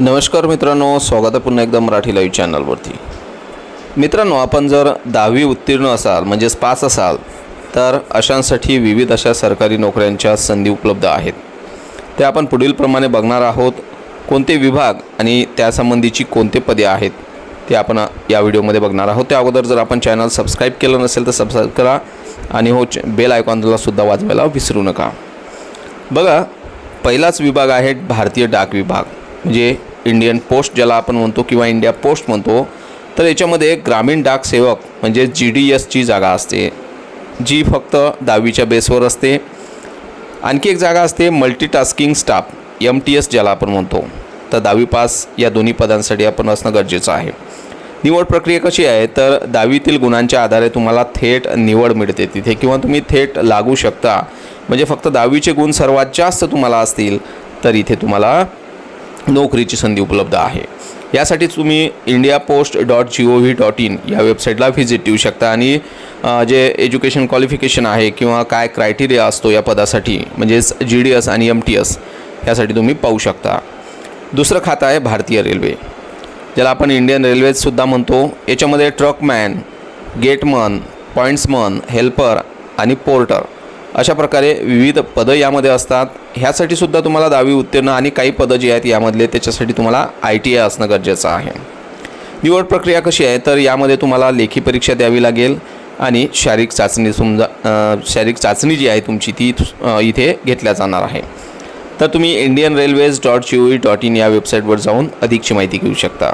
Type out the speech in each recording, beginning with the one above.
नमस्कार मित्रांनो स्वागत आहे पुन्हा एकदा मराठी लाईव्ह चॅनलवरती मित्रांनो आपण जर दहावी उत्तीर्ण असाल म्हणजेच पास असाल तर अशांसाठी विविध अशा सरकारी नोकऱ्यांच्या संधी उपलब्ध आहेत. ते आपण पुढीलप्रमाणे बघणार आहोत कोणते विभाग आणि त्यासंबंधीची कोणते पदे आहेत ते आपण या व्हिडिओमध्ये बघणार आहोत. त्या अगोदर जर आपण चॅनल सबस्क्राईब केलं नसेल तर सबस्क्राईब करा आणि हो बेल आयकॉनला सुद्धा वाजवायला विसरू नका. बघा पहिलाच विभाग आहे भारतीय डाक विभाग म्हणजे इंडियन पोस्ट ज्याला आपण म्हणतो किंवा इंडिया पोस्ट म्हणतो तर याच्यामध्ये ग्रामीण डाक सेवक म्हणजे जी डी एसची जागा असते. जी फक्त दहावीच्या बेसवर असते. आणखी एक जागा असते multitasking staff M T S ज्याला आपण म्हणतो. तर दहावी पास या दोन्ही पदांसाठी आपण असणं गरजेचं आहे. निवड प्रक्रिया कशी आहे? तर दहावीतील गुणांच्या आधारे तुम्हाला थेट निवड मिळते तिथे किंवा तुम्ही थेट लागू शकता. म्हणजे फक्त दहावीचे गुण सर्वात जास्त तुम्हाला असतील तर इथे तुम्हाला नोकरीची संधी उपलब्ध आहे. यासाठी तुम्ही India post dot G O V dot in या वेबसाईटला व्हिजिट देऊ शकता आणि जे एज्युकेशन क्वालिफिकेशन आहे किंवा काय क्रायटेरिया असतो या पदासाठी म्हणजेच जी डी एस आणि एम टी एस यासाठी तुम्ही पाहू शकता. दुसरं खातं आहे भारतीय रेल्वे. ज्याला आपण इंडियन रेल्वेजसुद्धा म्हणतो. याच्यामध्ये ट्रकमॅन गेटमन पॉईंट्समन हेल्पर आणि पोर्टर अशा प्रकारे विविध पदं यामध्ये असतात. ह्यासाठी सुद्धा तुम्हाला दहावी उत्तीर्ण आणि काही पदं जी आहेत यामधले त्याच्यासाठी तुम्हाला आय टी आय असणं गरजेचं आहे. निवड प्रक्रिया कशी आहे? तर यामध्ये तुम्हाला लेखी परीक्षा द्यावी लागेल आणि शारीरिक चाचणी समजा शारीरिक चाचणी जी आहे तुमची ती इथे घेतल्या जाणार आहे. तर तुम्ही Indian railways dot G O dot in या वेबसाईटवर जाऊन अधिकची माहिती घेऊ शकता.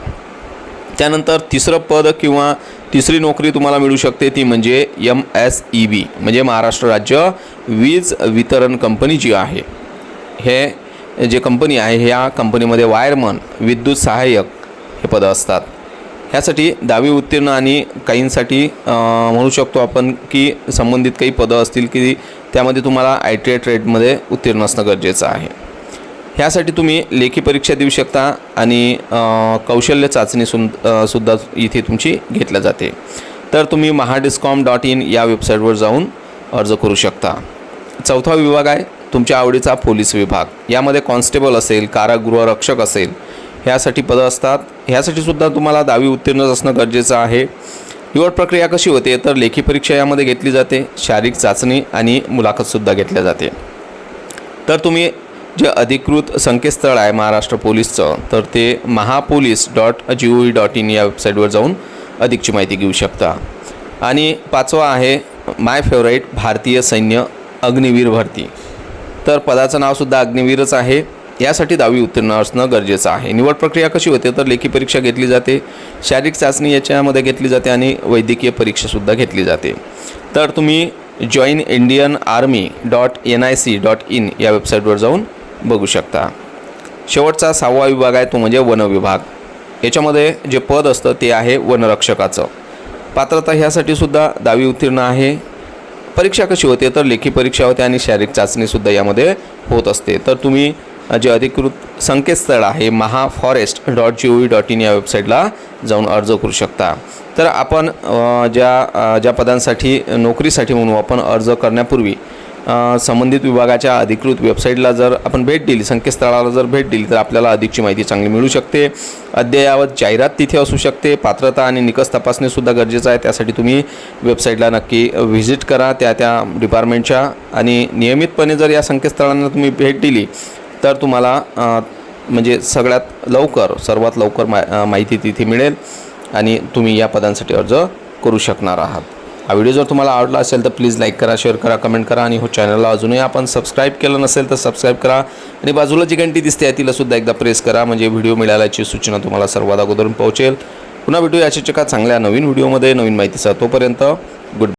त्यानंतर तिसरं पद किंवा तिसरी नोकरी तुम्हाला मिळू शकते ती म्हणजे एम एस ई बी म्हणजे महाराष्ट्र राज्य वीज वितरण कंपनी जी आहे. हे जे कंपनी आहे ह्या कंपनीमध्ये वायरमन विद्युत सहाय्यक हे पदं असतात. ह्यासाठी दहावी उत्तीर्ण आणि काहींसाठी म्हणू शकतो आपण की संबंधित काही पदं असतील की त्यामध्ये तुम्हाला आय टी आय ट्रेडमध्ये उत्तीर्ण असणं गरजेचं आहे. ह्यासाठी तुम्ही लेखी परीक्षा देऊ शकता आणि कौशल्य चाचणी सुन सुद्धा इथे तुमची घेतल्या जाते. तर तुम्ही महाडिस्कॉम डॉट इन या वेबसाईटवर जाऊन अर्ज करू शकता. चौथा विभाग आहे तुमच्या आवडीचा पोलीस विभाग. यामध्ये कॉन्स्टेबल असेल कारागृहरक्षक असेल ह्यासाठी पदं असतात. ह्यासाठी सुद्धा तुम्हाला दहावी उत्तीर्ण असणं गरजेचं आहे. निवड प्रक्रिया कशी होते तर लेखी परीक्षा यामध्ये घेतली जाते शारीरिक चाचणी आणि मुलाखतसुद्धा घेतल्या जाते. तर तुम्ही जे अधिकृत संकेतस्थळ आहे महाराष्ट्र पोलीसचं तर ते Mahapolice dot G O V dot in या वेबसाईटवर जाऊन अधिकची माहिती घेऊ शकता. आणि पाचवा आहे माय फेवरेट भारतीय सैन्य अग्निवीर भरती. तर पदाचं नावसुद्धा अग्निवीरच आहे. यासाठी दहावी उत्तीर्ण असणं गरजेचं आहे. निवड प्रक्रिया कशी होते? तर लेखी परीक्षा घेतली जाते शारीरिक चाचणी याच्यामध्ये घेतली जाते आणि वैद्यकीय परीक्षासुद्धा घेतली जाते. तर तुम्ही join Indian army dot N I C dot in या वेबसाईटवर जाऊन बघू शकता. शेवटचा सहावा विभाग आहे तो म्हणजे वनविभाग. याच्यामध्ये जे पद असतं ते आहे वनरक्षकाचं. पात्रता ह्यासाठी सुद्धा दहावी उत्तीर्ण आहे. परीक्षा कशी होते? तर लेखी परीक्षा होते आणि शारीरिक चाचणीसुद्धा यामध्ये होत असते. तर तुम्ही जे अधिकृत संकेतस्थळ आहे Maha forest dot G O V dot in या वेबसाईटला जाऊन अर्ज करू शकता. तर आपण ज्या ज्या पदांसाठी नोकरीसाठी म्हणून आपण अर्ज करण्यापूर्वी संबंधित विभागाच्या अधिकृत वेबसाईटला जर आपण भेट दिली संकेतस्थळाला जर भेट दिली तर आपल्याला अधिकची माहिती चांगली मिळू शकते. अद्ययावत जाहिरात तिथे असू शकते. पात्रता आणि निकष तपासणेसुद्धा गरजेचं आहे. त्यासाठी तुम्ही वेबसाईटला नक्की व्हिजिट करा. त्या त्या डिपार्टमेंटच्या आणि नियमितपणे जर या संकेतस्थळांना तुम्ही भेट दिली तर तुम्हाला म्हणजे सगळ्यात लवकर सर्वात लवकर मा माहिती तिथे मिळेल आणि तुम्ही या पदांसाठी अर्ज करू शकणार आहात. हा व्हिडिओ जर तुम्हाला आवडला असेल तर प्लीज लाईक करा शेअर करा कमेंट करा आणि हो चॅनलला अजूनही आपण सबस्क्राईब केलं नसेल तर सबस्क्राईब करा. आणि बाजूला जी घंटी दिसते आहे तिला सुद्धा एकदा प्रेस करा. म्हणजे व्हिडिओ मिळाल्याची सूचना तुम्हाला सर्वात अगोदर पोहोचेल. पुन्हा भेटू याच्या चका चांगल्या नवीन व्हिडिओमध्ये नवीन माहितीचा तोपर्यंत गुड